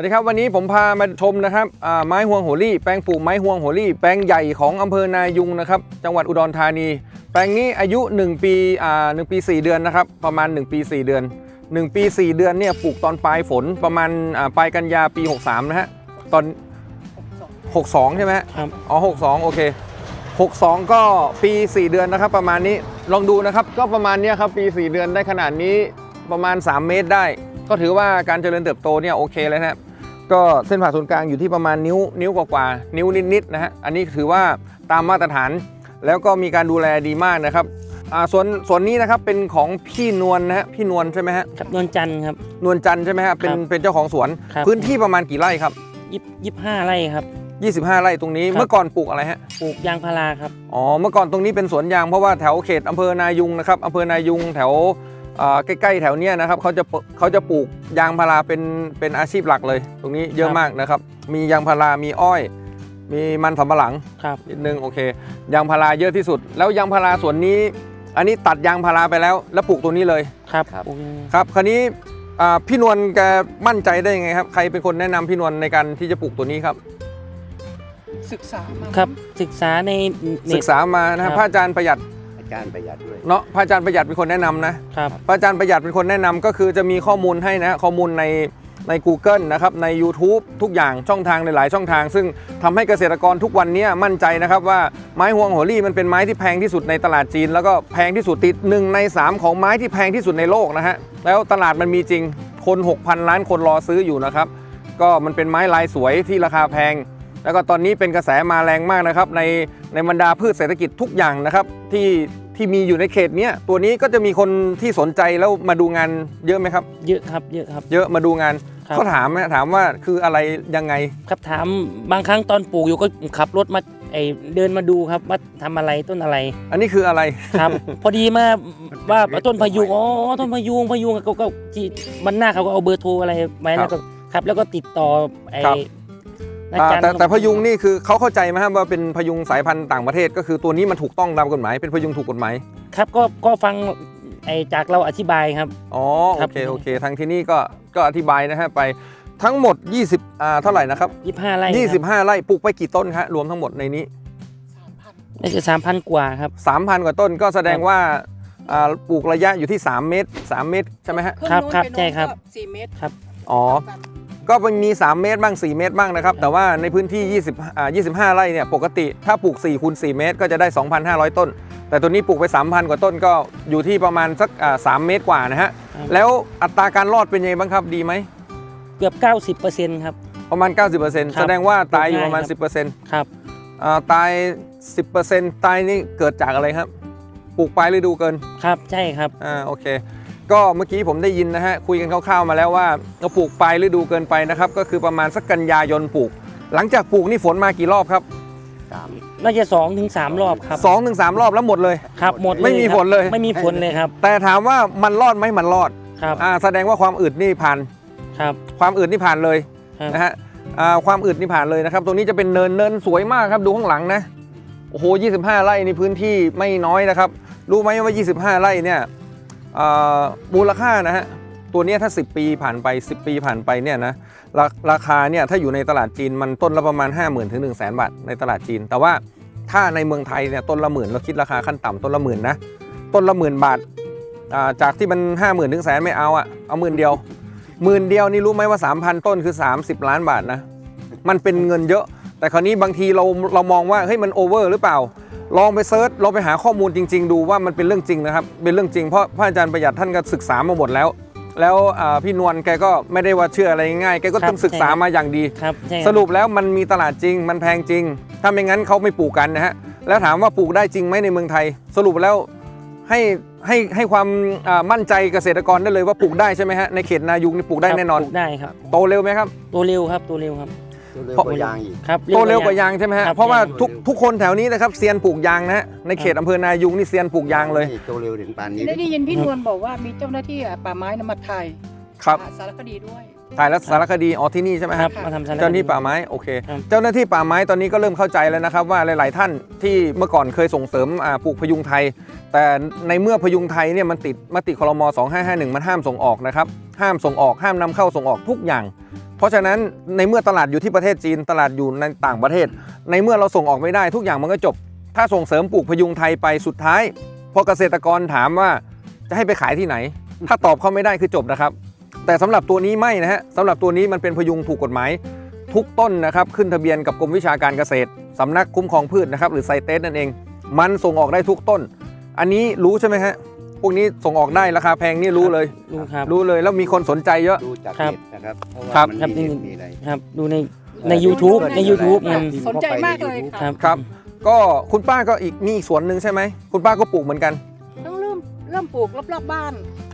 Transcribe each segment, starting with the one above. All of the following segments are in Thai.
สวัสดีครับวันนี้ผมพามาชมนะครับอ่าไม้ห่วงโหรี่แปลงปลูกไม้ห่วงโหรี่แปลงใหญ่ของอำเภอนายุงนะครับจังหวัดอุดรธานี แปลงนี้อายุ 1 ปีอ่าหนึ่งปี 4 เดือนนะครับประมาณ 1 ปี 4 เดือน 1 ปี 4 เดือนเนี่ยปลูกตอนปลายฝนประมาณอ่าปลายกันยาปี 63 นะฮะตอน 62 ใช่ไหมฮะครับอ๋อ 62 โอเค 62 ก็ปี 4 เดือนนะครับ ประมาณนี้ลองดูนะครับก็ประมาณเนี้ยครับปี 4 เดือนได้ขนาดนี้ประมาณ 3 เมตรได้ ก็ถือว่าการเจริญเติบโตเนี่ยโอเคแล้วนะครับ ก็เส้นผ่าศูนย์กลางอยู่ที่ประมาณนิ้วนิ้วกว่าๆนิ้วนิดๆนะฮะอันนี้ถือว่าตามมาตรฐาน แล้วก็มีการดูแลดีมากนะครับอ่าส่วนส่วนนี้นะครับเป็นของพี่นวลนะฮะพี่นวลใช่ไหมฮะครับนวลจันทร์ครับ นวลจันทร์ใช่ไหมฮะเป็นครับเป็นเจ้าของสวน ครับ พื้นที่ประมาณกี่ไร่ครับยี่ยี่ห้าไร่ครับ25 ไร่ตรงนี้ครับ เมื่อก่อนปลูกอะไรฮะ ปลูกยางพาราครับ อ๋อ เมื่อก่อนตรงนี้เป็นสวนยางเพราะว่าแถวเขตอำเภอนายุงนะครับอำเภอนายุงแถวเอ่อ ใกล้ๆแถวเนี้ยนะครับเขาจะปเขาจะปลูกยางพาราเป็นเป็นอาชีพหลักเลย ตรงนี้เยอะครับมากนะครับ มียางพารามีอ้อย มีมันสำปะหลังครับนิดนึงโอเค ยางพาราเยอะที่สุด แล้วยางพาราสวนนี้ อันนี้ตัดยางพาราไปแล้ว แล้วปลูกตัวนี้เลยครับครับปลูกครับคราวนี้อ่าพี่นวลแกมั่นใจได้ยังไงครับ ใครเป็นคนแนะนำพี่นวลในการที่จะปลูกตัวนี้ครับ ศึกษามาครับศึกษาในเน็ศึตกษามานะครับครับพระอาจารย์ประหยัดอา จารย์ประหยัดด้วยเนาะพระอาจารย์ประหยัดเป็นคนแนะนำนะ ครับพระอาจารย์ประหยัดเป็นคนแนะนำก็คือจะมีข้อมูลให้นะฮะข้อมูลในใน Google นะครับใน YouTube ทุกอย่างช่องทางในหลายช่องทาง ซึ่งทำให้เกษตรกรทุกวันนี้มั่นใจนะครับว่าไม้ฮวงโหรี่มันเป็นไม้ที่แพงที่สุดในตลาดจีน แล้วก็แพงที่สุดติดหนึ่งใน 3 ของไม้ที่แพงที่สุดในโลกนะฮะแล้วตลาดมันมีจริงคน 6,000 ล้านคนรอซื้ออยู่นะครับก็มันเป็นไม้ลายสวยที่ราคาแพง แล้วก็ตอนนี้เป็นกระแสมาแรงมากนะครับ ในในบรรดาพืชเศรษฐกิจทุกอย่างนะครับ ที่ที่มีอยู่ในเขตเนี้ยตัวนี้ก็จะมีคนที่สนใจแล้วมาดูงานเยอะไหมครับ เยอะครับเยอะครับ เยอะมาดูงานครับ เขาถามนะถามว่าคืออะไรยังไง ครับถามบางครั้งตอนปลูกอยู่ก็ขับรถมาไอเดินมาดูครับว่าทำอะไรต้นอะไรอันนี้คืออะไรครับ พอดีมาว่าเล็กต้นพะยุงต้นใหม่อ๋อต้นพะยุงพะยุงก็ก็ที่มันหน้าเขาก็เอาเบอร์โทรอะไรไว้แล้วก็ครับ แล้วก็ติดต่อไอครับ อาอ่าจารย์แต่แต่พยุงนี่คือเขาเข้าใจไหมครับว่าเป็นพยุงสายพันธุ์ต่างประเทศ ก็คือตัวนี้มันถูกต้องตามกฎหมาย เป็นพยุงถูกกฎหมายครับก็ก็ฟังไอจากเราอธิบายครับอ๋อคโอรับเคโอเค ทางที่นี่ก็ก็อธิบายนะฮะไปทั้งหมด 20อ่าเท่าไหร่นะครับยี่ห้าไร่ครับ25ไร่ปลูกไปกี่ต้นครับรวมทั้งหมดในนี้ น่าจะสามพันกว่าครับ 3,000 กว่าต้นก็แสดงว่าอ่าปลูกระยะอยู่ที่ 3 เมตร3 เมตรใช่ไหมฮะ ครับงนู้นครับไปโน้นใช่ครับก็สี่เมตรอ๋อก็มั นมี 3 เมตรบ้าง 4 เมตรบ้างนะครับ แต่ว่าในพื้นที่ 20อ่า25 ไร่เนี่ยปกติถ้าปลูก4คูณ4เมตร ก็จะได้ 2,500 ต้น แต่ตัวนี้ปลูกไป 3,000 กว่าต้นก็อยู่ที่ประมาณสักอ่า3เมตรกว่านะฮะครับแล้วอัตราการรอดเป็นยังไงบ้างครับดีไหมเกือบ 90%ครับ ประมาณ 90%แสดงว่าตายอยู่ประมาณปลูกง่ายครับ10%ครับอ่าตาย 10%ตายนี่เกิดจากอะไรครับ ปลูกปลายฤดูเกินครับใช่ครับอ่าโอเค ก็เมื่อกี้ผมได้ยินนะฮะคุยกันคร่าวๆมาแล้วว่าเราปลูกปลายฤดูเกินไปนะครับ ก็คือประมาณสักกันยายนปลูก หลังจากปลูกนี่ฝนมากี่รอบครับสามน่าจะ2อถึงสรอบครับสองถึงสามรอบแล้วหมดเลยครับหมดเลยไม่มีครับฝนเลย ไม่มีฝนเลยครับ แต่ถามว่ามันรอดไหมมันรอดครับอ่าแสดงว่าความอืดนี่ผ่านครับ ความอืดนี่ผ่านเลยครับนะฮะอ่าความอืดนี่ผ่านเลยนะครับ ตรงนี้จะเป็นเนินเนินสวยมากครับดูข้างหลังนะโอ้โห25 ไร่ในพื้นที่ไม่น้อยนะครับ รู้ไหมว่า 25 ไร่เนี่ยอ่า มูลค่านะฮะตัวนี้ถ้า 10 ปีผ่านไป 10 ปีผ่านไปเนี่ยนะราราคาเนี่ยถ้าอยู่ในตลาดจีนมันต้นละประมาณ 5 0,000ถึง1 0 0 0 0แบาทในตลาดจีน แต่ว่าถ้าในเมืองไทยเนี่ยต้นละหมื่นเราคิดราคาขั้นต่ำต้นละหมื่นนะต้นละหมื่นบาทาจากที่มัน5 0,000ถึงแสนไม่เอาอะเอาหมื่นเดียวหมื่นเดียวนี่รู้ไหมว่า 3,000 ต้นคือ 30 ล้านบาทนะมันเป็นเงินเยอะ แต่คราวนี้บางทีเราเรามองว่าเฮ้ยมันโอเวอร์หรือเปล่า ลองไปเซิร์ชลองไปหาข้อมูลจริง ๆ ดูว่ามันเป็นเรื่องจริงนะครับ เป็นเรื่องจริงเพราะพระอาจารย์ประหยัดท่านก็ศึกษามาหมดแล้ว แล้วอ่าพี่นวลแกก็ไม่ได้ว่าเชื่ออะไรง่ายๆแกก็ครับต้องศึกษาใช่ครับมาอย่างดีครับใช่คบสรุปแล้วมันมีตลาดจริง มันแพงจริง ถ้าไม่งั้นเขาไม่ปลูกกันนะฮะแล้วถามว่าปลูกได้จริงไหมในเมืองไทย สรุปแล้วให้ให้ให้ความอ่ามั่นใจเกษตรกรได้เลยว่าปลูกได้ใช่ไหมฮะในเขตนายุงนี่ปลูกได้ครับแน่นอนปลูกได้ครับโตเร็วไหมครับตัวเร็วครับตัวเร็วครับตัว เร็วเพราะกว่ายางอีก ครับโตเร็วกว่ายางใช่ไหมฮะ ครับ เพราะว่าใช่ทุกทุกคนแถวนี้นะครับเซียนปลูกยางนะฮะในเขตอำเภอนายุงนี่เซียนปลูกยางเลยตัวเร็วถึงปานนี้ได้ได้ยินพี่นวลบอกว่ามีเจ้าหน้าที่ป่าไม้นำมาถ่ายครับสารคดีด้วย ถ่ายแล้วสารคดีอ๋อที่นี่ใช่ไหมคครัรับ บ มาทำสารคดี เจ้าหน้าที่ป่าไม้โอเค ครับ เจ้าหน้าที่ป่าไม้ตอนนี้ก็เริ่มเข้าใจแล้วนะครับว่าหลาย ๆ ท่านที่เมื่อก่อนเคยส่งเสริมอ่าปลูกพยุงไทย แต่ในเมื่อพยุงไทยเนี่ยมันติดมติคลม2551 มันห้ามส่งออกนะครับห้ามส่งออกห้ามนำเข้าส่งออกทุกอย่าง เพราะฉะนั้นในเมื่อตลาดอยู่ที่ประเทศจีนตลาดอยู่ในต่างประเทศ ในเมื่อเราส่งออกไม่ได้ทุกอย่างมันก็จบ ถ้าส่งเสริมปลูกพยุงไทยไปสุดท้าย พอเกษตรกรถามว่าจะให้ไปขายที่ไหน ถ้าตอบเขาไม่ได้คือจบนะครับ แต่สำหรับตัวนี้ไม่นะฮะสำหรับตัวนี้มันเป็นพยุงถูกกฎหมาย ทุกต้นนะครับขึ้นทะเบียนกับกรมวิชาการเกษตรสำนักคุ้มครองพืชนะครับหรือไซเตสนั่นเอง มันส่งออกได้ทุกต้น อันนี้รู้ใช่ไหมฮะ พวกนี้ส่งออกได้ราคาแพงนี่รู้เลยรู้ครับ รู้เลยแล้วมีคนสนใจเยอะ ดูจากครับเน็ตนะครับเพราะว่าครับมันครับ มีเน็ตมีอะไร ครับ ดูในใน YouTube ใน YouTube มัน สนใจมากเลยคค่ะรับครับ ก็คุณป้าก็อีกมีอีกสวนหนึ่งใช่ไหมคุณป้าก็ปลูกเหมือนกันต้องเริ่มเริ่มปลูกรอบๆบ้าน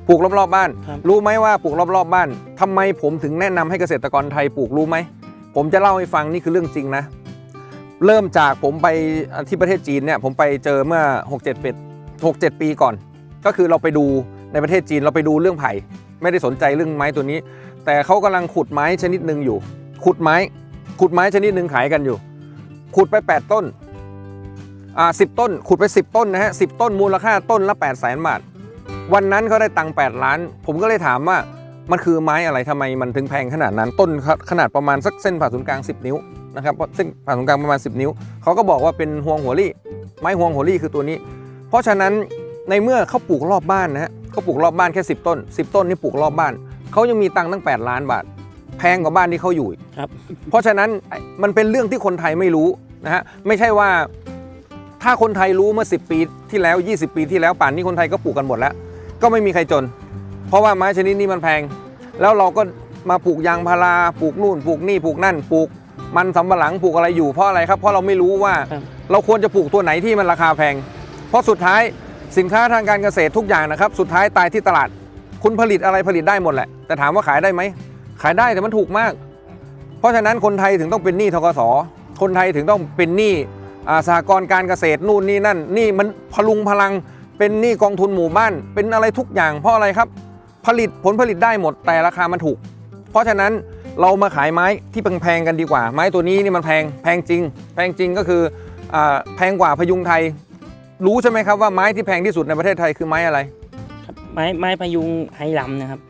ปลูกรอบๆบ้าน ครับ รู้ไหมว่าปลูกรอบๆบ้านทำไมผมถึงแนะนำให้เกษตรกรไทยปลูกรู้ไหมผมจะเล่าให้ฟังนี่คือเรื่องจริงนะ เริ่มจากผมไปที่ประเทศจีนเนี่ยผมไปเจอเมื่อ 6 7เป็ด6 7 ปีก่อน ก็คือเราไปดูในประเทศจีนเราไปดูเรื่องไผ่ไม่ได้สนใจเรื่องไม้ตัวนี้ แต่เขากำลังขุดไม้ชนิดหนึ่งอยู่ ขุดไม้ ขุดไม้ชนิดหนึ่งขายกันอยู่ ขุดไป 8 ต้นอ่าสิต้น ขุดไป 10 ต้นนะฮะสิต้นมูลค่าต้นละ8 0 0 0 0 0บาท วันนั้นเขาได้ตังค์8ล้าน ผมก็เลยถามว่ามันคือไม้อะไรทำไมมันถึงแพงขนาดนั้น ต้นขนาดประมาณสักเส้นผ่าศูนย์กลาง 10 นิ้วนะครับเส้นผ่าศูนย์กลางประมาณ 10 นิ้วเขาก็บอกว่าเป็นห่วงหัวลี่ ไม้ห่วงหัวลี่คือตัวนี้ เพราะฉะนั้น ในเมื่อเขาปลูกรอบบ้านนะฮะเขาปลูกรอบบ้านแค่ 10 ต้น 10 ต้นนี่ปลูกรอบบ้าน เขายังมีตังค์ตั้ง 8 ล้านบาท แพงกว่าบ้านที่เขาอยู่อีกครับ เพราะฉะนั้นไอ้มันเป็นเรื่องที่คนไทยไม่รู้นะฮะไม่ใช่ว่า ถ้าคนไทยรู้เมื่อ 10 ปีที่แล้ว 20 ปีที่แล้วป่านนี้คนไทยก็ปลูกกันหมดแล้ว ก็ไม่มีใครจน เพราะว่าไม้ชนิดนี้มันแพง แล้วเราก็มาปลูกยางพาราปลูกนู่นปลูกนี่ปลูกนั่นปลูกมันสำปะหลังปลูกอะไรอยู่เพราะอะไรครับเพราะเราไม่รู้ว่า ครับ เราควรจะปลูกตัวไหนที่มันราคาแพง เพราะสุดท้าย สินค้าทางการเกษตรทุกอย่างนะครับ สุดท้ายตายที่ตลาด คุณผลิตอะไรผลิตได้หมดแหละ แต่ถามว่าขายได้ไหม ขายได้แต่มันถูกมาก เพราะฉะนั้นคนไทยถึงต้องเป็นหนี้ทกสคนไทยถึงต้องเป็นหนี้อสหกรณ์การเกษตรนู่นนี่นั่นนี่มันพลุงพลัง เป็นหนี้กองทุนหมู่บ้าน เป็นอะไรทุกอย่างเพราะอะไรครับ ผลิตผลผลิตได้หมดแต่ราคามันถูก เพราะฉะนั้นเรามาขายไม้ที่แพงๆกันดีกว่า ไม้ตัวนี้นี่มันแพงแพงจริง แพงจริงก็คืออแพงกว่าพยุงไทย รู้ใช่ไหมครับว่าไม้ที่แพงที่สุดในประเทศไทยคือไม้อะไรครับไม้ไม้พยุงไหหลำนะครับ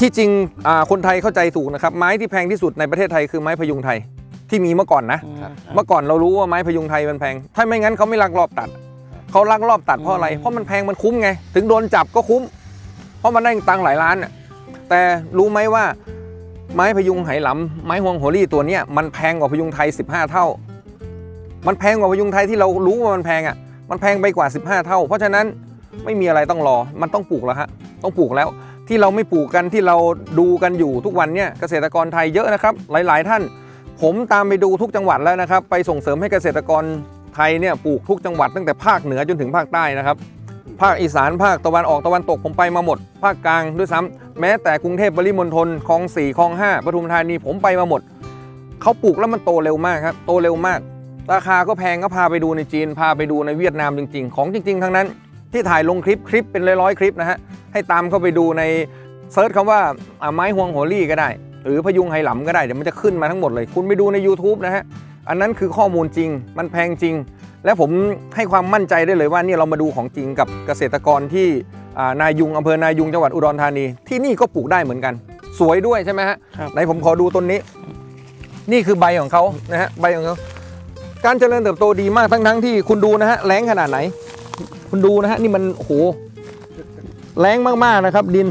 ที่จริงอ่าคนไทยเข้าใจถูกนะครับ ไม้ที่แพงที่สุดในประเทศไทยคือไม้พยุงไทยที่มีเมื่อก่อนนะอืมครับเมื่อก่อนเรารู้ว่าไม้พยุงไทยมันแพง ถ้าไม่งั้นเขาไม่ลักลอบตัด เขาลักลอบตัดเพราะอะไรอืมเพราะมันแพงมันคุ้มไง ถึงโดนจับก็คุ้ม เพราะมันได้ตังค์หลายล้านน่ะแต่รู้ไหมว่าไม้พยุงไหหลำไม้ฮวงโหรี่ตัวเนี้ยมันแพงกว่าพยุงไทย 15 เท่า มันแพงกว่าพยุงไทยที่เรารู้ว่ามันแพงอะ มันแพงไปกว่า 15 เท่า เพราะฉะนั้นไม่มีอะไรต้องรอ มันต้องปลูกแล้วฮะ ต้องปลูกแล้ว ที่เราไม่ปลูกกันที่เราดูกันอยู่ทุกวันเนี่ยเกษตรกรไทยเยอะนะครับ หลาย ๆ ท่าน ผมตามไปดูทุกจังหวัดแล้วนะครับ ไปส่งเสริมให้เกษตรกรไทยเนี่ยปลูกทุกจังหวัดตั้งแต่ภาคเหนือจนถึงภาคใต้นะครับ ภาคอีสานภาคตะวันออกตะวันตกผมไปมาหมด ภาคกลางด้วยซ้ำแม้แต่กรุงเทพปริมณฑลคลองสี่คลองห้าปทุมธานีผมไปมาหมดเขาปลูกแล้วมันโตเร็วมากครับโตเร็วมาก ราคาก็แพงก็พาไปดูในจีน พาไปดูในเวียดนามจริง ๆ ของจริง ๆ ทั้งนั้น ที่ถ่ายลงคลิปคลิปเป็นร้อยๆคลิปนะฮะให้ตามเข้าไปดูในเซิร์ชคำว่าอ่าไม้ฮวงโหรี่ก็ได้ หรือพยุงไหหลำก็ได้เดี๋ยวมันจะขึ้นมาทั้งหมดเลย คุณไปดูใน YouTube นะฮะอันนั้นคือข้อมูลจริง มันแพงจริง และผมให้ความมั่นใจได้เลยว่านี่เรามาดูของจริงกับเกษตรกรที่อ่านายุงอำเภอนายุงจังหวัดอุดรธานี ที่นี่ก็ปลูกได้เหมือนกัน สวยด้วยใช่ไหมฮะครับไหนผมขอดูต้นนี้ นี่คือใบของเขานะฮะใบของเขา การเจริญเติบโตดีมากทั้งทั้งๆที่คุณดูนะฮะแรงขนาดไหน คุณดูนะฮะนี่มันโอ้โหแรงมากๆนะครับ ดิน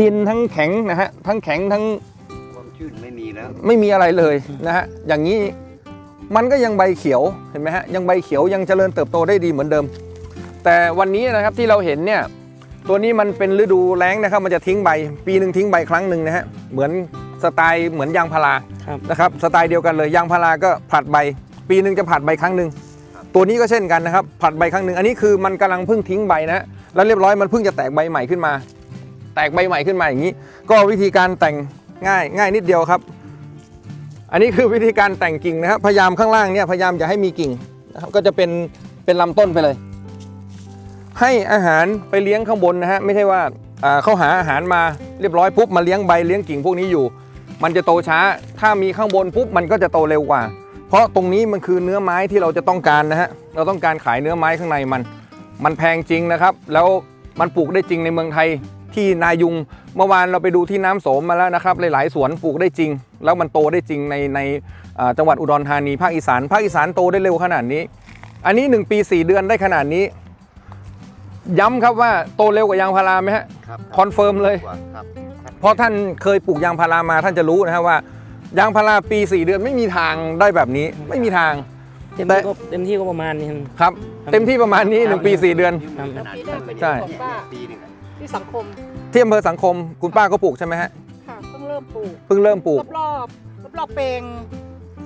ดินทั้งแข็งนะฮะทั้งแข็งทั้งความชื้นไม่มีแล้วไม่มีอะไรเลยนะฮะอย่างนี้มันก็ยังใบเขียวเห็นไหมฮะยังใบเขียวยังเจริญเติบโตได้ดีเหมือนเดิม แต่วันนี้นะครับที่เราเห็นเนี่ยตัวนี้มันเป็นฤดูแล้งนะครับ มันจะทิ้งใบ ปีหนึ่งทิ้งใบครั้งหนึ่งนะฮะเหมือน สไตล์เหมือนยางพาราครับ นะครับสไตล์เดียวกันเลยยางพาราก็ผลัดใบ ปีหนึ่งจะผลัดใบครั้งหนึ่งตัวนี้ก็เช่นกันนะครับผลัดใบครั้งหนึ่งอันนี้คือมันกำลังเพิ่งทิ้งใบนะฮะแล้วเรียบร้อยมันเพิ่งจะแตกใบใหม่ขึ้นมา แตกใบใหม่ขึ้นมาอย่างนี้ ก็วิธีการแต่งง่ายง่ายนิดเดียวครับ อันนี้คือวิธีการแต่งกิ่งนะครับ พยายามข้างล่างเนี่ยพยายามอย่าให้มีกิ่งนะครับก็จะเป็นเป็นลำต้นไปเลย ให้อาหารไปเลี้ยงข้างบนนะฮะไม่ใช่ว่าอ่าเขาหาอาหารมาเรียบร้อยปุ๊บมาเลี้ยงใบเลี้ยงกิ่งพวกนี้อยู่ มันจะโตช้า ถ้ามีข้างบนปุ๊บมันก็จะโตเร็วกว่า เพราะตรงนี้มันคือเนื้อไม้ที่เราจะต้องการนะฮะ เราต้องการขายเนื้อไม้ข้างในมัน มันแพงจริงนะครับ แล้วมันปลูกได้จริงในเมืองไทยที่นายุง เมื่อวานเราไปดูที่น้ำโสมมาแล้วนะครับ หลายๆ สวนปลูกได้จริง แล้วมันโตได้จริงในในอ่าจังหวัดอุดรธานีภาคอีสานภาคอีสานโตได้เร็วขนาดนี้ อันนี้ 1 ปี 4 เดือนได้ขนาดนี้ ย้ำครับว่าโตเร็วกว่ายางพาราไหมฮะครับคอนเฟิร์มเลยกว่าครับ เพราะท่านเคยปลูกยางพารามาท่านจะรู้นะฮะว่ายางพาราปี 4 เดือนไม่มีทางได้แบบนี้ไม่มีทาง เต็มแต่ที่ก็เต็มที่ก็ประมาณนี้ครับ ครับ เต็มที่ประมาณนี้ 1 ปี 4 เดือนครับขนาดใช่ปีหนึ่งอะที่สังคมที่อำเภอสังคมคุณป้าก็ปลูกใช่ไหมฮะค่ะเพิ่งเริ่มปลูกเพิ่งเริ่มปลูก รอบๆรอบๆเปลง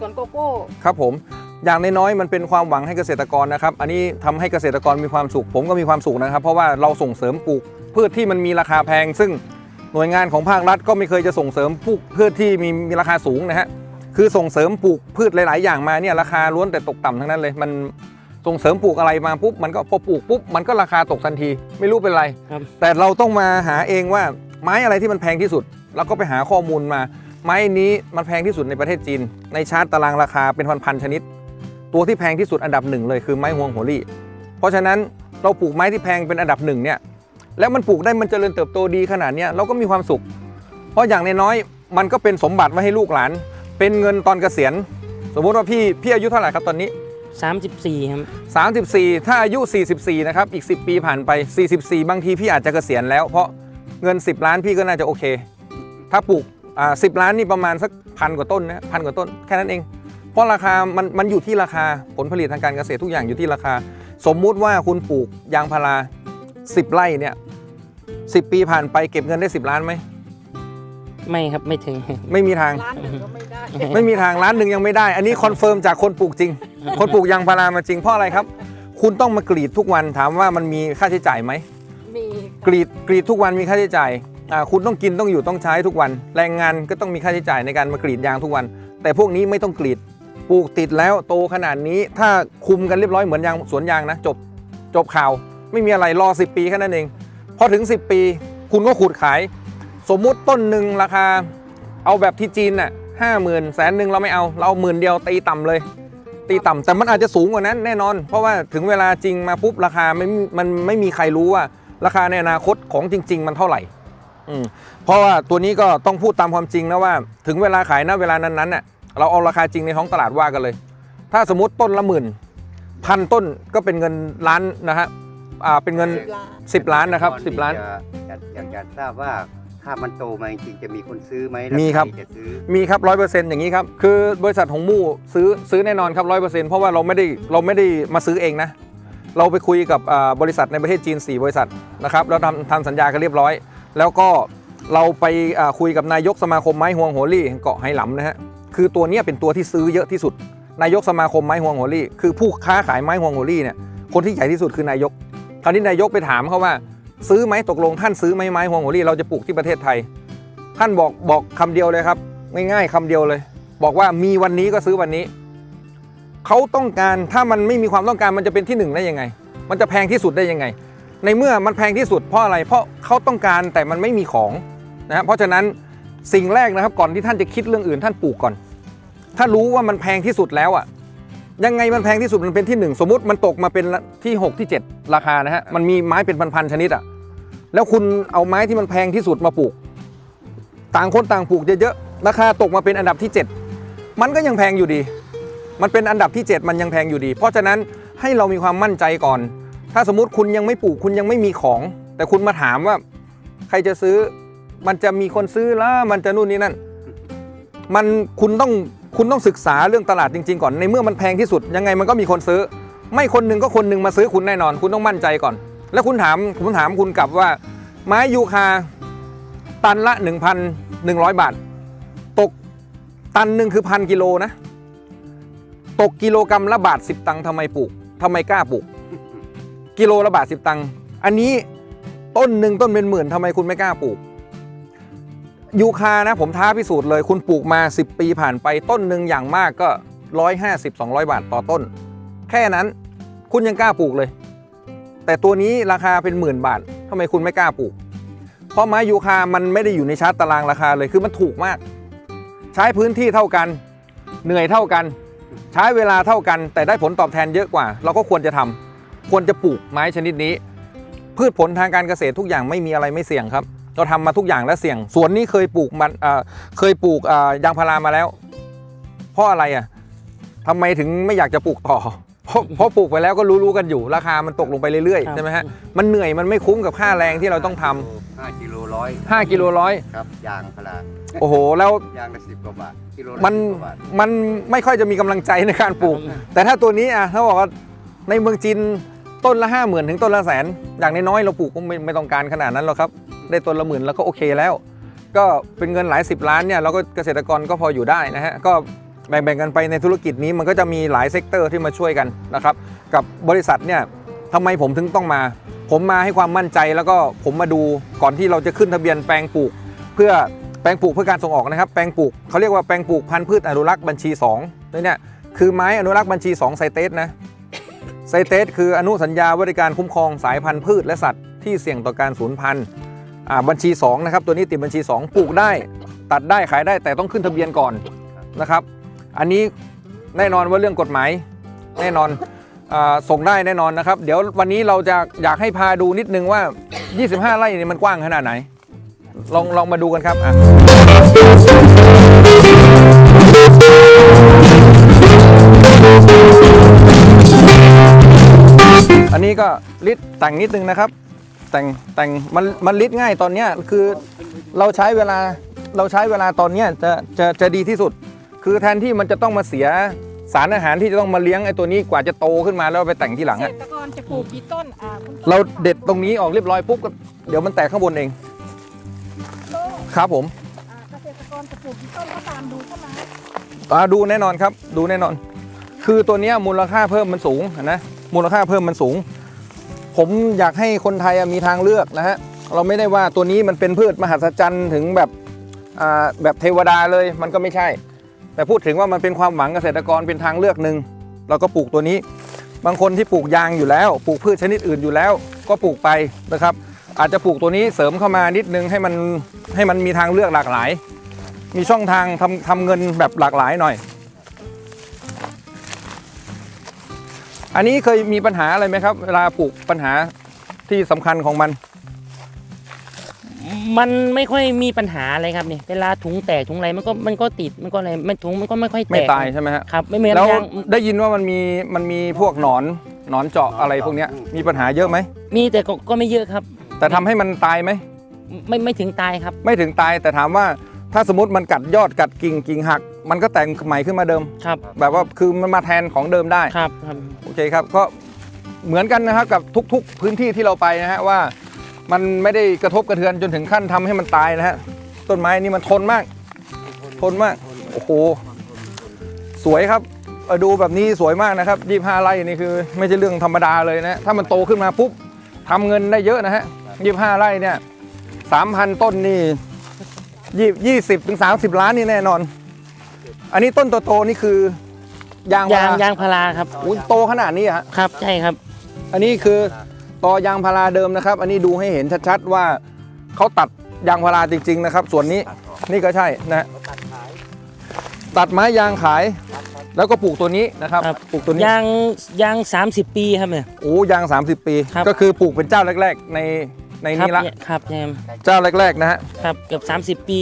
สวนโกโก้ ครับผมอย่างน้อยๆมันเป็นความหวังให้เกษตรกรนะครับ อันนี้ทำให้เกษตรกรมีความสุข ผมก็มีความสุขนะครับ เพราะว่าเราส่งเสริมปลูกพืชที่มันมีราคาแพง ซึ่ง หน่วยงานของภาครัฐก็ไม่เคยจะส่งเสริมปลูกพืชที่มีมีราคาสูงนะฮะคือส่งเสริมปลูกพืชหลาย ๆ อย่างมาเนี่ยราคาล้วนแต่ตกต่ำทั้งนั้นเลย มันส่งเสริมปลูกอะไรมาปุ๊บมันก็พอปลูกปุ๊บมันก็ราคาตกทันทีไม่รู้เป็นไรครับแต่เราต้องมาหาเองว่าไม้อะไรที่มันแพงที่สุดเราก็ไปหาข้อมูลมา ไม้นี้มันแพงที่สุดในประเทศจีน ในชาร์ตตารางราคาเป็นพันๆชนิด ตัวที่แพงที่สุดอันดับหนึ่งเลยคือไม้ฮวงโหัวลี่ เพราะฉะนั้นเราปลูกไม้ที่แพงเป็นอันดับหนึ่งเนี่ย แล้วมันปลูกได้มันเจริญเติบโตดีขนาดเนี้ยเราก็มีความสุข เพราะอย่างน้อยๆมันก็เป็นสมบัติไว้ให้ลูกหลาน เป็นเงินตอนเกษียณ สมมุติว่าพี่พี่อายุเท่าไหร่ครับตอนนี้ 34 ครับ 34 ถ้าอายุ 44 นะครับ อีก 10 ปีผ่านไป 44 บางทีพี่อาจจะเกษียณแล้ว เพราะเงิน 10 ล้านพี่ก็น่าจะโอเค ถ้าปลูกอ่า10ล้านนี่ประมาณสักพันกว่าต้นนะพันกว่าต้นแค่นั้นเอง เพราะราคามันมันอยู่ที่ราคาผลผลิตทางการเกษตรทุกอย่างอยู่ที่ราคา สมมุติว่าคุณปลูกยางพารา 10 ไร่เนี่ย 10 ปีผ่านไปเก็บเงินได้ 10 ล้านไหม ไม่ครับไม่ถึง ไม่มีทาง ร้านหนึ่งก็ไม่ได้ ไม่มีทางร้านหนึ่งยังไม่ได้ อันนี้คอนเฟิร์มจากคนปลูกจริง คนปลูกยางพารามาจริงเพราะอะไรครับ คุณต้องมากรีดทุกวันถามว่ามันมีค่าใช้จ่ายไหม มีกรีดกรีดทุกวันมีค่าใช้จ่ายอ่าคุณต้องกินต้องอยู่ต้องใช้ทุกวัน แรงงานก็ต้องมีค่าใช้จ่ายในการมากรีดยางทุกวัน แต่พวกนี้ไม่ต้องกรีดปลูกติดแล้วโตขนาดนี้ถ้าคุมกันเรียบร้อยเหมือนยางสวนยางนะ จบจบข่าว ไม่มีอะไรรอ 10 ปีแค่นั้นเอง พอถึง 10 ปี คุณก็ขุดขาย สมมุติต้นหนึ่งราคา เอาแบบที่จีนน่ะห้าหมื่นแสนหนึ่งเราไม่เอา เราเอาหมื่นเดียวตีต่ำเลย ตีต่ำแต่มันอาจจะสูงกว่านั้นแน่นอน เพราะว่าถึงเวลาจริงมาปุ๊บราคาไม่มันไม่มีใครรู้ว่า ราคาในอนาคตของจริง ๆ มันเท่าไหร่อืมเพราะว่าตัวนี้ก็ต้องพูดตามความจริงนะว่า ถึงเวลาขายณเวลานั้นๆน่ะเราเอาราคาจริงในท้องตลาดว่ากันเลย ถ้าสมมติต้นละหมื่นพันต้นก็เป็นเงินล้านนะฮะ อ่าเป็นเงิน สิบล้าน 10 ล้านนะครับ 10 ล้าน อยากอยากอยากทราบว่าถ้ามันโตมาจริงๆจะมีคนซื้อไหมมีครับแล้วใจะซื้อ มีครับร้อยเปอร์เซ็นต์อย่างนี้ครับ คือบริษัทของมู่ซื้อซื้อแน่นอนครับร้อยเปอร์เซ็นต์เพราะว่าเราไม่ได้เราไม่ได้มาซื้อเองนะ เราไปคุยกับอ่าบริษัทในประเทศจีน 4 บริษัทนะครับแล้วทำทำสัญญากันเรียบร้อย แล้วก็เราไปอ่าคุยกับนายกสมาคมไม้ฮวงโหรี่เกาะไหหลำนะฮะคือตัวเนี้ยเป็นตัวที่ซื้อเยอะที่สุด นายกสมาคมไม้ฮวงโหรี่คือผู้ค้าขายไม้ฮวงโหรี่เนี่ยคนที่ใหญ่ที่สุดคือนายก คราวนี้นายกไปถามเขาว่า ซื้อไหมตกลงท่านซื้อไหมไม้ฮวงโหรี่เราจะปลูกที่ประเทศไทย ท่านบอกบอกคำเดียวเลยครับ ง่ายๆคำเดียวเลย บอกว่ามีวันนี้ก็ซื้อวันนี้เขาต้องการถ้ามันไม่มีความต้องการมันจะเป็นที่หนึ่งได้ยังไง มันจะแพงที่สุดได้ยังไง ในเมื่อมันแพงที่สุดเพราะอะไรเพราะเขาต้องการแต่มันไม่มีของนะเพราะฉะนั้นสิ่งแรกนะครับก่อนที่ท่านจะคิดเรื่องอื่นท่านปลูกก่อน ถ้ารู้ว่ามันแพงที่สุดแล้วอะ ยังไงมันแพงที่สุดมันเป็นที่หนึ่งสมมุติมันตกมาเป็นที่ 6 ที่ 7 ราคานะฮะมันมีไม้เป็นพันๆชนิดอะแล้วคุณเอาไม้ที่มันแพงที่สุดมาปลูก ต่างคนต่างปลูกเยอะๆราคาตกมาเป็นอันดับที่ 7 มันก็ยังแพงอยู่ดี มันเป็นอันดับที่ 7 มันยังแพงอยู่ดี เพราะฉะนั้นให้เรามีความมั่นใจก่อน ถ้าสมมติคุณยังไม่ปลูกคุณยังไม่มีของ แต่คุณมาถามว่า ใครจะซื้อ มันจะมีคนซื้อแล้วมันจะนู่นนี่นั่นมันคุณต้อง คุณต้องศึกษาเรื่องตลาดจริง ๆ ก่อนในเมื่อมันแพงที่สุดยังไงมันก็มีคนซื้อ ไม่คนหนึ่งก็คนหนึ่งมาซื้อคุณแน่นอน คุณต้องมั่นใจก่อน แล้วคุณถามผมถามคุณกลับว่า ไม้ยูคาตันละ 1,100 บาท ตกตันหนึ่งคือพันกิโลนะ ตกกิโลกรรัมละบาท 10 ตังค์ทำไมปลูกทำไมกล้าปลูก กิโลละบาท 10 ตังค์อันนี้ต้นหนึ่งต้นเป็นหมื่นทำไมคุณไม่กล้าปลูก ยูคานะผมท้าพิสูจน์เลย คุณปลูกมา 10 ปีผ่านไปต้นหนึ่งอย่างมากก็ 150 200 บาทต่อต้น แค่นั้นคุณยังกล้าปลูกเลย แต่ตัวนี้ราคาเป็นหมื่นบาททำไมคุณไม่กล้าปลูก เพราะไม้ยูคามันไม่ได้อยู่ในชาร์ตตารางราคาเลยคือมันถูกมาก ใช้พื้นที่เท่ากัน เหนื่อยเท่ากัน ใช้เวลาเท่ากัน แต่ได้ผลตอบแทนเยอะกว่า เราก็ควรจะทำควรจะปลูกไม้ชนิดนี้ พืชผลทางการเกษตรทุกอย่างไม่มีอะไรไม่เสี่ยงครับ เราทำมาทุกอย่างและเสี่ยงสวนนี้เคยปลูกมันอ่าเคยปลูกอ่ายางพารามาแล้ว เพราะอะไรอะทำไมถึงไม่อยากจะปลูกต่อเพราะเพราะปลูกไปแล้วก็รู้ๆกันอยู่ ราคามันตกลงไปเรื่อยครัๆบใช่ไหมฮะมันเหนื่อยมันไม่คุ้มกับค่าแรงที่เราต้องทำห้ากิโลร้อยห้ากิโลร้อยครับยางพาราโอ้โหแล้วยางละสิบกว่าบาทกิโลละมัน10กว่าบาทมันไม่ค่อยจะมีกำลังใจในการปลูก แต่ถ้าตัวนี้อะเขาบอกว่าในเมืองจีนต้นละห้าหมื่นถึงต้นละแสนอย่างน้อยๆเราปลูกก็ไม่ไม่ต้องการขนาดนั้นหรอกครับ ได้ต้นละหมื่นแล้วก็โอเคแล้ว ก็เป็นเงินหลายสิบล้านเนี่ยเราก็เกษตรกรก็พออยู่ได้นะฮะก็แบ่งๆกันไปในธุรกิจนี้มันก็จะมีหลายเซกเตอร์ที่มาช่วยกันนะครับกับบริษัทเนี่ยทำไมผมถึงต้องมา ผมมาให้ความมั่นใจแล้วก็ผมมาดูก่อนที่เราจะขึ้นทะเบียนแปลงปลูก เพื่อแปลงปลูกเพื่อการส่งออกนะครับแปลงปลูกเขาเรียกว่าแปลงปลูกพันธุ์พืชอนุรักษ์บัญชี2นี่เนี่ยคือไม้อนุรักษ์บัญชี2ไซเตสนะไซเตสคืออนุสัญญาบริการคุ้มครองสายพันธุ์พืชและสัตว์ที่เสี่ยงต่อการสูญพันธุ์ บัญชี2นะครับตัวนี้ติดบัญชี 2 ปลูกได้ ตัดได้ขายได้แต่ต้องขึ้นทะเบียนก่อนนะครับ อันนี้แน่นอนว่าเรื่องกฎหมายแน่นอนอส่งได้แน่นอนนะครับ เดี๋ยววันนี้เราจะอยากให้พาดูนิดนึงว่า 25 ไร่นี่มันกว้างขนาดไหน ลองลองมาดูกันครับอะอันนี้ก็ลิดแต่งนิดนึงนะครับ แต่งแต่งมันมันลิดง่ายตอนเนี้ยคือเราใช้เวลาเราใช้เวลาตอนเนี้ยจะจะจะดีที่สุด คือแทนที่มันจะต้องมาเสียสารอาหารที่จะต้องมาเลี้ยงไอ้ตัวนี้กว่าจะโตขึ้นมาแล้วเอาไปแต่งที่หลังเกอะษตรกรจะปลูกกี่ต้นอ่าคุณต้นเราเด็ดตรงนี้ออกเรียบร้อยปุ๊บก็เดี๋ยวมันแตกข้างบนเองโต้ครับผมอ่าเกษตรกรจะปลูกกี่ต้นก็ตามดูเข้ามาอ่าดูแน่นอนครับ ดูแน่นอน คือตัวเนี้ยมูลค่าเพิ่มมันสูงนะมูลค่าเพิ่มมันสูง ผมอยากให้คนไทยมีทางเลือกนะฮะเราไม่ได้ว่าตัวนี้มันเป็นพืชมหัศจรรย์ถึงแบบแบบเทวดาเลยมันก็ไม่ใช่ แต่พูดถึงว่ามันเป็นความหวังเกษตรกรเป็นทางเลือกหนึ่งเราก็ปลูกตัวนี้ บางคนที่ปลูกยางอยู่แล้ว ปลูกพืชชนิดอื่นอยู่แล้ว ก็ปลูกไปนะครับ อาจจะปลูกตัวนี้เสริมเข้ามานิดนึงให้มันให้มันมีทางเลือกหลากหลาย มีช่องทางทำทำเงินแบบหลากหลายหน่อย อันนี้เคยมีปัญหาอะไรไหมครับ เวลาปลูกปัญหาที่สำคัญของมัน มันไม่ค่อยมีปัญหาอะไรครับเนี่ยเวลาถุงแตกถุงอะไรมันก็มันก็ติดมันก็อะไรมันถุงมันก็ไม่ค่อยแตกไม่ตายใช่ไหมฮะครับ ไม่เหมือนแล้วยางได้ยินว่ามันมีมันมีพวกหนอนหนอนเจาะอะไรพวกเนี้ยมีปัญหาเยอะไหมมีแต่ก็ก็ไม่เยอะครับ แต่ทำให้มันตายไหม ไม่ไม่ถึงตายครับ ไม่ถึงตายแต่ถามว่า ถ้าสมมติมันกัดยอดกัดกิ่งกิ่งหัก มันก็แต่งใหม่ขึ้นมาเดิม ครับ แบบว่าคือมันมาแทนของเดิมได้ ครับครับโอเคครับก็เหมือนกันนะครับกับทุกๆพื้นที่ที่เราไปนะฮะว่ามันไม่ได้กระทบกระเทือนจนถึงขั้นทำให้มันตายนะฮะต้นไม้นี่มันทนมาก ทนมากโอ้โหสวยครับเออดูแบบนี้สวยมากนะครับยี่ห้าไร่นี่คือไม่ใช่เรื่องธรรมดาเลยนะถ้ามันโตขึ้นมาปุ๊บทำเงินได้เยอะนะฮะยี่ห้าไร่เนี่ยสามพันต้นนี่ ยี่ยี่สิบถึงสามสิบล้านนี่แน่นอน อันนี้ต้นโตๆนี่คือยางยางพรยางพาราครับอุ๊ยโตขนาดนี้อะฮะ ครับใช่ครับ อันนี้คือต่อยางพาราเดิมนะครับ อันนี้ดูให้เห็นชัดๆว่าเขาตัดยางพาราจริง ๆ นะครับ ส่วนนี้นี่ก็ใช่นะตัดไม้ยางขาย แล้วก็ปลูกตัวนี้นะครับ ครับ ปลูกตัวนี้ ยางยาง 30 ปีครับเนี่ย โอ้ยาง 30 ปี ครับ ก็คือปลูกเป็นเจ้าแรก ๆ ใน ในครับนี้ละเนี่ยครับใช่ครับเจ้าแรก ๆ นะฮะ ครับเกือบ30 ปี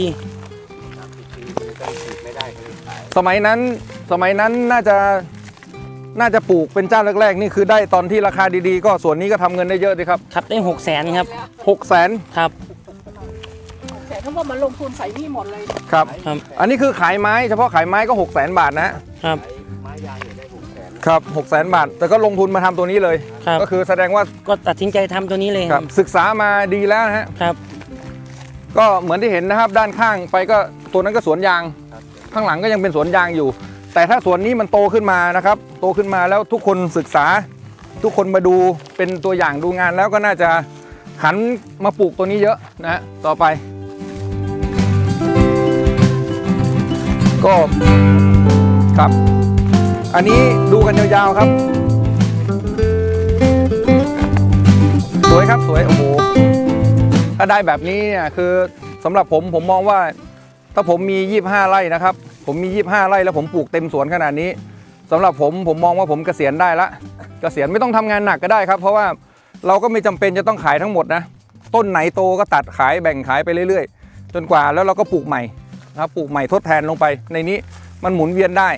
ไม่ได้เลยขายสมัยนั้นสมัยนั้นน่าจะน่าจะปลูกเป็นเจ้าแรก ๆ นี่คือได้ตอนที่ราคาดีๆ ก็ส่วนนี้ก็ทำเงินได้เยอะดีครับครับได้6 0แสนครับหกแสนครับ แต่ทั้งหมดมันลงทุนใส่นี่หมดเลย ครับ ครับ อันนี้คือขายไม้เฉพาะขายไม้ก็6 0แสนบาทนะฮะครับ ไม้ยางอยู่ได้หกแสน ครับ6 0แสนบาท แต่ก็ลงทุนมาทำตัวนี้เลย ครับ ก็คือแสดงว่าก็ตัดสินใจทำตัวนี้เลยคครัรับบศึกษามาดีแล้วนะฮะ ครับ ก็เหมือนที่เห็นนะครับด้านข้างไปก็ตัวนั้นก็สวนยาง ข้างหลังก็ยังเป็นสวนยางอยู่ แต่ถ้าสวนนี้มันโตขึ้นมานะครับ โตขึ้นมาแล้วทุกคนศึกษา ทุกคนมาดูเป็นตัวอย่างดูงานแล้วก็น่าจะหันมาปลูกตัวนี้เยอะนะฮะต่อไป ก็ครับ อันนี้ดูกันยาวๆครับ สวยครับสวยโอ้โหถ้าได้แบบนี้เนี่ยคือสำหรับผมผมมองว่าถ้าผมมี 25 ไร่นะครับ ผมมี 25 ไร่แล้วผมปลูกเต็มสวนขนาดนี้สำหรับผมผมมองว่าผมเกษียณได้ละเกษียณไม่ต้องทำงานหนักก็ได้ครับ เพราะว่าเราก็ไม่จำเป็นจะต้องขายทั้งหมดนะต้นไหนโตก็ตัดขายแบ่งขายไปเรื่อยๆ จนกว่าแล้วเราก็ปลูกใหม่นะครับปลูกใหม่ทดแทนลงไปในนี้มันหมุนเวียนได้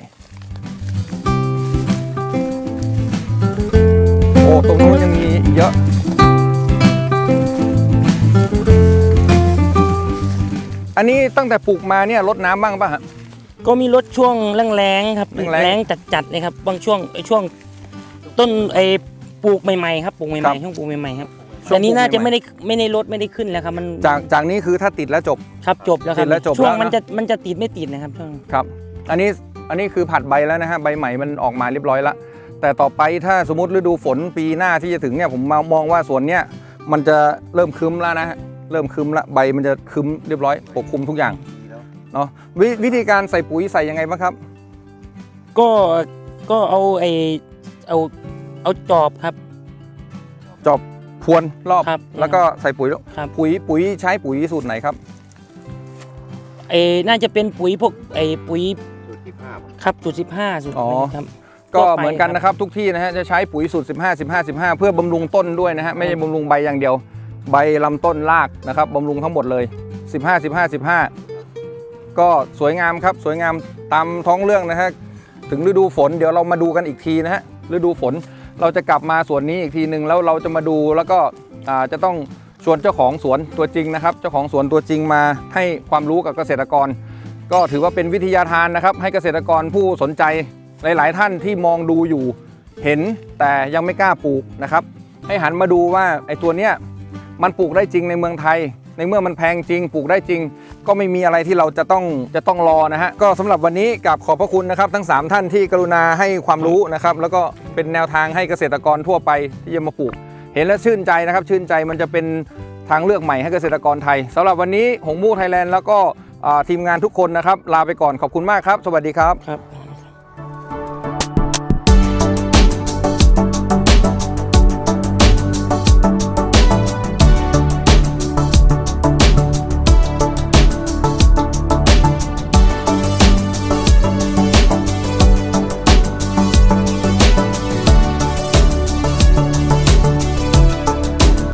อ้ตรงนู้นยังมีอีกเยอะ อันนี้ตั้งแต่ปลูกมาเนี่ยรดน้ำบ้างป่ะฮะ ก็มีรถช่วงแรงๆครับแรงๆแรงจัดๆเลยครับบางช่วงไอ้ช่วงต้นไอ้ปลูกใหม่ๆครับปลูกใหครัม่บ ๆช่วงปลูกใหม่ๆครับช่วงแต่นี้น่าปลูจะกใหม่ๆไม่ได้ไม่ได้ลดไม่ได้ขึ้นแล้วครับมันจากจากนี้คือถ้าติดแล้วจบ ครับจบแล้วครัติดแล้วจบช่วงแล้วนะ มันจะมันจะติดไม่ติดนะครับช่วง ครับ อันนี้อันนี้คือผัดใบแล้วนะฮะใบใหม่มันออกมาเรียบร้อยแล้ว แต่ต่อไปถ้าสมมติฤดูฝนปีหน้าที่จะถึงเนี่ยผมมามองว่าสวนเนี้ยมันจะเริ่มคึมแล้วนะฮะเริ่มคึมละใบมันจะคึมเรียบร้อยปกคลุมทุกอย่างเนาะววิธีการใส่ปุ๋ยใส่ยังไงบ้างครับ ก็ก็เอาไอ้เอาเอาจอบครับ จอบพรวนรอบครับแล้วก็ใส่ปุ๋ยครับปุ๋ยปุ๋ยใช้ปุ๋ยสูตรไหนครับไอ้น่าจะเป็นปุ๋ยพวกไอ้ปุ๋ยสูตรที่ห้าครับสูตรสิบห้าสูตรอ๋อครับ ก็เหมือนกันนะครับทุกที่นะฮะจะใช้ปุ๋ยสูตร 15 15 15 เพื่อบำรุงต้นด้วยนะฮะไม่ใช่บำรุงใบอย่างเดียว ใบลำต้นรากนะครับบำรุงทั้งหมดเลย 15 15 15 ก็สวยงามครับสวยงามตามท้องเรื่องนะฮะถึงฤดูฝนเดี๋ยวเรามาดูกันอีกทีนะฮะฤดูฝนเราจะกลับมาสวนนี้อีกทีหนึ่งแล้วเราจะมาดูแล้วก็จะต้องชวนเจ้าของสวนตัวจริงนะครับ เจ้าของสวนตัวจริงมาให้ความรู้กับเกษตรกร ก็ถือว่าเป็นวิทยาทานนะครับ ให้เกษตรกรผู้สนใจ หลายๆ ท่านที่มองดูอยู่เห็นแต่ยังไม่กล้าปลูกนะครับ ให้หันมาดูว่าไอ้ตัวเนี้ยมันปลูกได้จริงในเมืองไทย ในเมื่อมันแพงจริง ปลูกได้จริง ก็ไม่มีอะไรที่เราจะต้องจะต้องรอนะฮะก็สำหรับวันนี้กับขอบพระคุณนะครับ ทั้ง 3 ท่านที่กรุณาให้ความรู้นะครับ แล้วก็เป็นแนวทางให้เกษตรกรทั่วไปที่จะมาปลูก เห็นแล้วชื่นใจนะครับ ชื่นใจมันจะเป็นทางเลือกใหม่ให้เกษตรกรไทยสำหรับวันนี้หงมู่ไทยแลนด์แล้วก็ทีมงานทุกคนนะครับ ลาไปก่อนขอบคุณมากครับ สวัสดีครับครับ